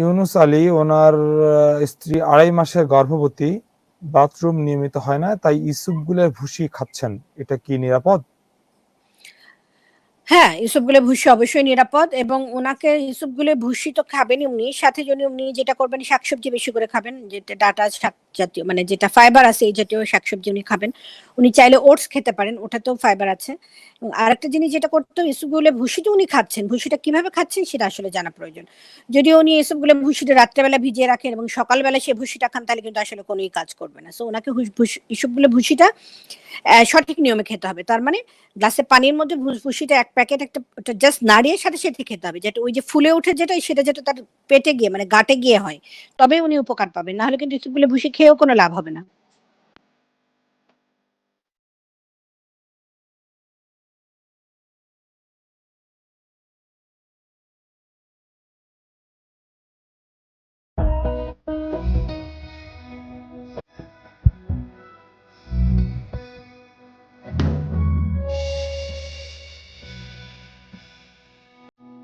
ইউনুস আলী ওনার স্ত্রী আড়াই মাসের গর্ভবতী, বাথরুম নিয়মিত হয় না, তাই ইসুপগুলের ভুসি খাচ্ছেন। এটা কি নিরাপদ? হ্যাঁ ইউসুফগুলের ভুসি অবশ্যই নিরাপদ এবং ওনাকে ইউসুফগুলের ভুসি তো খাবেনই উনি। সাথে যদি উনি যেটা করবেন শাকসবজি বেশি করে খাবেন যেটা ডাটা শাক জাতীয় মানে যেটা ফাইবার আছে এই জাতীয় শাকসবজি উনি খাবেন। উনি চাইলে ওটস খেতে পারেন ওটাতেও ফাইবার আছে। এবং আরেকটা জিনিস যেটা করতে ইউসুফগুলের ভুসিটা উনি খাচ্ছেন। ভুসিটা কীভাবে খাচ্ছেন সেটা আসলে জানা প্রয়োজন। যদিও উনি ইউসুফগুলের ভুসিটা রাত্রেবেলা ভিজিয়ে রাখেন এবং সকালবেলা সে ভুসিটা খান তাহলে কিন্তু আসলে কোনোই কাজ করবে না। সো ওনাকে ইউসুফগুলের ভুসিটা আহ, সঠিক নিয়মে খেতে হবে। তার মানে গ্লাসে পানির মধ্যে ভুসভুসিটা এক প্যাকেট একটা জাস্ট নাড়িয়ে সাথে সাথে খেতে হবে। যেটা ওই যে ফুলে ওঠে যেটা সেটা যেটা তার পেটে গিয়ে মানে গাটে গিয়ে হয় তবে উনি উপকার পাবেন। না হলে কিন্তু ভুসি খেয়েও কোনো লাভ হবে না।